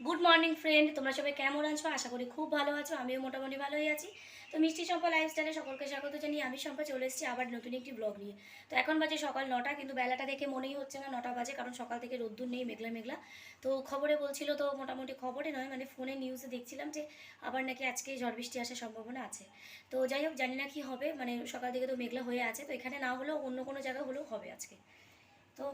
Good morning friend তোমরা সবাই কেমন আছো? আশা করি খুব ভালো আছো। আমিও মোটামুটি ভালোই আছি। তো মিষ্টি সম্পা লাইফস্টাইলে সকলকে স্বাগত জানিয়ে আমি সম্পা চলে এসেছি আবার নতুন একটি ব্লগ নিয়ে। তো এখন বাজে সকাল নটা, কিন্তু বেলাটা দেখে মনেই হচ্ছে না, নটা বাজে, কারণ সকাল থেকে রোদ্দুর নেই, মেঘলা মেঘলা। তো খবরে বলছিল তো মোটামুটি খবরে নয় মানে ফোনে নিউজে দেখছিলাম যে আবার নাকি আজকে ঝড় বৃষ্টি আসার সম্ভাবনা আছে। তো যাই হোক, জানি না কি হবে মানে সকাল থেকে তো মেঘলা হয়ে আছে, তো এখানে না হলেও অন্য কোনো জায়গা হলেও হবে আজকে। তো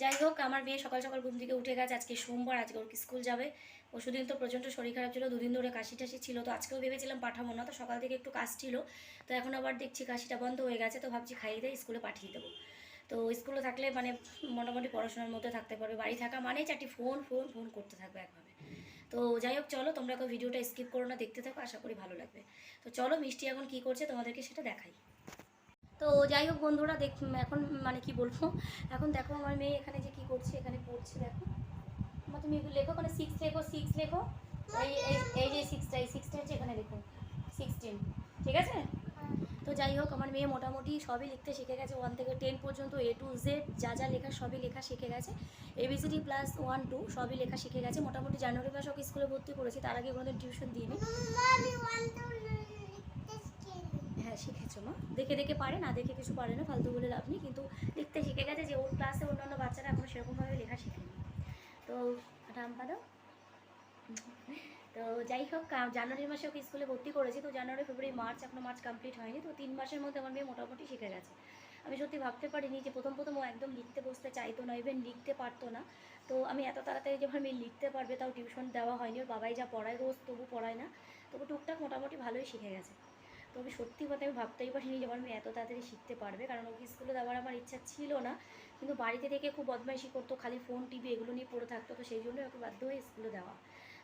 যাই হোক, আমার মেয়ে সকাল সকাল ঘুম থেকে উঠে গেছে, আজকে সোমবার, আজকে ওর স্কুল যাবে। পরশুদিন তো প্রচণ্ড শরীর খারাপ ছিল, দুদিন ধরে কাশি টাশি ছিল, তো আজকেও ভেবেছিলাম পাঠাবো না, তো সকাল থেকে একটু কাশ ছিল। তো এখন আবার দেখছি কাশিটা বন্ধ হয়ে গেছে, তো ভাবছি খাইয়ে দিয়ে স্কুলে পাঠিয়ে দেবো। তো স্কুলে থাকলে মানে মোটামুটি পড়াশোনার মধ্যে থাকতে পারবে, বাড়ি থাকা মানেই চারটি ফোন ফোন ফোন করতে থাকবে একভাবে। তো যাই হোক, চলো, তোমরা কেউ ভিডিওটা স্কিপ করো না, দেখতে থাকো, আশা করি ভালো লাগবে। তো চলো, মিষ্টি এখন কি করছে তোমাদেরকে সেটা দেখাই। তো যাই হোক বন্ধুরা দেখ এখন মানে কি বলব? এখন দেখো আমার মেয়ে এখানে যে কি করছে, এখানে পড়ছে, দেখো। আমার তুমি লেখো, ওখানে সিক্স লেখো সিক্স লেখো। এই, এই- যে সিক্সটা এই সিক্সটা হচ্ছে এখানে লেখো। সিক্সটিন ঠিক আছে? তো যাই হোক, আমার মেয়ে মোটামুটি সবই লিখতে শিখে গেছে। ওয়ান থেকে টেন পর্যন্ত এ টু জেড যা যা লেখা সবই লেখা শিখে গেছে। এবিসিডি প্লাস ওয়ান টু সবই লেখা শিখে গেছে। মোটামুটি জানুয়ারি মাসে ওকে স্কুলে ভর্তি করেছি, তার আগে কোনোদিন টিউশন দিয়ে দিইনি হ্যাঁ শিখেছো মা দেখে দেখে পারে, না দেখে কিছু পারে না, ফালতু বলে লাভ নেই, কিন্তু লিখতে শিখে গেছে যে, ওর ক্লাসে অন্যান্য বাচ্চারা এখনও সেরকমভাবে লেখা শিখেনি। তো রাম পাদো তো, যাই হোক জানুয়ারি মাসে ওকে স্কুলে ভর্তি করেছি, তো জানুয়ারি, ফেব্রুয়ারি, মার্চ এখনও মার্চ কমপ্লিট হয়নি, তো তিন মাসের মধ্যে আমার মেয়ে মোটামুটি শিখে গেছে। আমি সত্যি ভাবতে পারিনি যে, প্রথম প্রথম ও একদম লিখতে বসতে চাইতো না ইভেন লিখতে পারতো না। তো, আমি এত তাড়াতাড়ি যে, আমার মেয়ে লিখতে পারবে, তাও টিউশন দেওয়া হয়নি, ওর বাবাই যা পড়ায়, রোজ তবু পড়ায় না। তবু টুকটাক মোটামুটি ভালোই শিখে গেছে। তো আমি সত্যি কথা আমি ভাবতেই পারিনি যে আমার মেয়ে এত তাড়াতাড়ি শিখতে পারবে কারণ ওকে স্কুলে দেওয়ার আমার ইচ্ছা ছিল না। কিন্তু বাড়িতে থেকে খুব বদমাইশি করতো খালি ফোন টিভি এগুলো নিয়ে পড়ে থাকতো তো সেই জন্য ওকে বাধ্য হয়ে স্কুলে দেওয়া।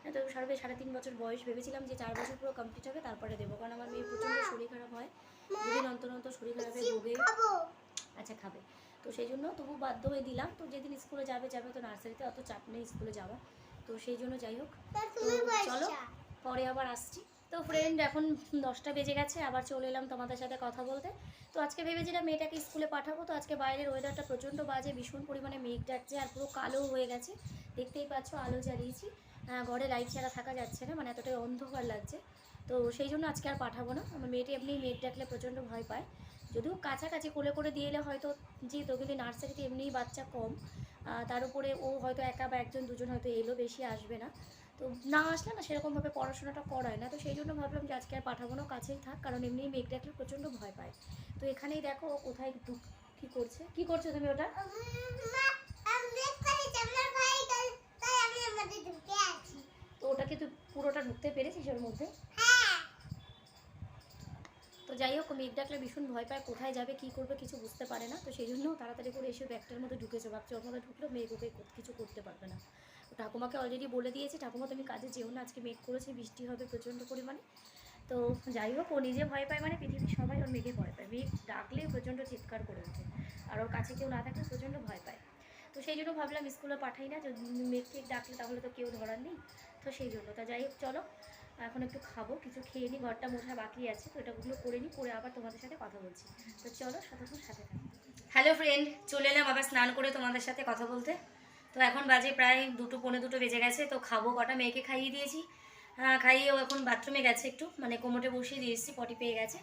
হ্যাঁ, তো সাড়ে সাড়ে তিন বছর বয়স ভেবেছিলাম যে চার বছর পুরো কমপ্লিট হবে তারপরে দেবো। কারণ আমার মেয়ে প্রচণ্ড শরীর খারাপ হয় দুদিন অন্তর অন্তর শরীর খারাপে ভোগে। আচ্ছা খাবে। তো সেই জন্য তবু বাধ্য হয়ে দিলাম। তো যেদিন স্কুলে যাবে যাবে তো নার্সারিতে অত চাপ নেই স্কুলে যাওয়া তো সেই জন্য যাই হোক চলো পরে আবার আসছি। তো ফ্রেন্ড এখন দশটা বেজে গেছে, আবার চলে এলাম তোমাদের সাথে কথা বলতে। তো আজকে ভেবেছিলাম মেয়েটাকে স্কুলে পাঠাবো, তো আজকে বাইরের ওয়েদারটা প্রচণ্ড বাজে, ভীষণ পরিমাণে মেঘ ডাকছে আর পুরো কালো হয়ে গেছে। দেখতেই পাচ্ছ, আলো জ্বালিয়েছি। ঘরে লাইট ছাড়া থাকা যাচ্ছে না মানে এতটাই অন্ধকার লাগছে। তো সেই জন্য আজকে আর পাঠাবো না। আমার মেয়েটি এমনি মেঘ ডাকলে প্রচণ্ড ভয় পায়। যদিও কাছাকাছি কোলে করে দিয়ে এলে হয়তো যেত কিন্তু নার্সারিতে এমনিই বাচ্চা কম। তার উপরে ও হয়তো একা বা একজন, দুজন হয়তো এলো, বেশি আসবে না। তো না আসলে না সেরকমভাবে পড়াশোনাটা করায় না। তো সেই জন্য ভাবলাম যে আজকে আর পাঠাবো না কাছেই থাক কারণ এমনি মেঘ ডাকলে প্রচণ্ড ভয় পায়। তো এখানেই দেখো ও কোথায় ঢুক কী করছে? কী করছ তুমি ওটা? তো ওটাকে তুই পুরোটা ঢুকতে পেরেছিস ওর মধ্যে? তো যাই হোক মেঘ ডাকলে ভীষণ ভয় পায় কোথায় যাবে কী করবে কিছু বুঝতে পারে না। তো সেই জন্য তাড়াতাড়ি করে এসে ব্যাগটার মধ্যে ঢুকেছে ভাবছি ওর মধ্যে ঢুকলেও মেঘ ওকে কিছু করতে পারবে না। ঠাকুমাকে অলরেডি বলে দিয়েছি, ঠাকুমা, তুমি কাজে যেও না, আজকে মেঘ করেছে, বৃষ্টি হবে প্রচণ্ড পরিমাণে। তো যাই হোক, ও নিজে ভয় পায় মানে পৃথিবীর সবাই ওর মেঘে ভয় পায়। মেঘ ডাকলে প্রচণ্ড চিৎকার করে ওঠে, আর ওর কাছে কেউ না থাকলে প্রচণ্ড ভয় পায়। তো সেই জন্য ভাবলাম স্কুলে পাঠাই না, যদি মেঘ টেঘ ডাকলে তাহলে তো কেউ ধরার নেই। তো সেই জন্য, তা যাই হোক, চলো, এখন একটু খাব, কিছু খেয়ে নিই ঘরটা মোছা বাকি আছে, তো এটাগুলো করে নিই করে আবার তোমাদের সাথে কথা বলছি। তো চলো সাথে সাথে হ্যালো ফ্রেন্ড চলে এলাম আবার স্নান করে তোমাদের সাথে কথা বলতে। তো এখন বাজে প্রায় দুটো পৌনে দুটো বেজে গেছে তো খাব কটা মেয়েকে খাইয়ে দিয়েছি। আহ, খাইয়ে ও এখন বাথরুমে গেছে একটু মানে কোমোটে বসিয়ে দিয়ে এসেছি পটি পেয়ে গেছে।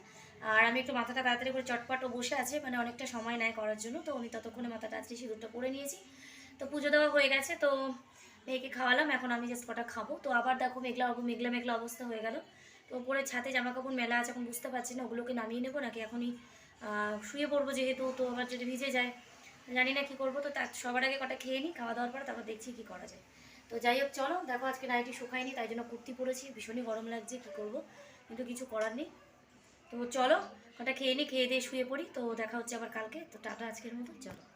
আর আমি একটু মাথাটা তাড়াতাড়ি করে চটপট ও বসে আছে মানে অনেকটা সময় নেয় করার জন্য তো উনি ততক্ষণে মাথা তাড়াতাড়ি সিঁদুরটা পরে নিয়েছি। তো পুজো দেওয়া হয়ে গেছে তো মেয়েকে খাওয়ালাম এখন আমি জাস্ট কটা খাব। তো আবার দেখো মেঘলা মেঘলা মেঘলা অবস্থা হয়ে গেল। তো ওপরে ছাদে জামা কাপড় মেলা আছে এখন বুঝতে পারছি না ওগুলোকে নামিয়ে নেব নাকি এখনই শুয়ে পড়ব যেহেতু তো আবার যদি ভিজে যায় জানি না কী করব, তো তার সবার আগে কটা খেয়ে নিই খাওয়া দাওয়ার পরে তারপর দেখছি কী করা যায়। তো যাই হোক, চলো, দেখো আজকে নাইটি শুকায়নি, তাই জন্য কুর্তি পরেছি, ভীষণই গরম লাগছে, কী করব? কিন্তু কিছু করার নেই। তো চলো, কটা খেয়ে নিই খেয়ে দিয়ে শুয়ে পড়ি, তো দেখা হচ্ছে আবার কালকে, তো টাটা আজকের মতো, চলো।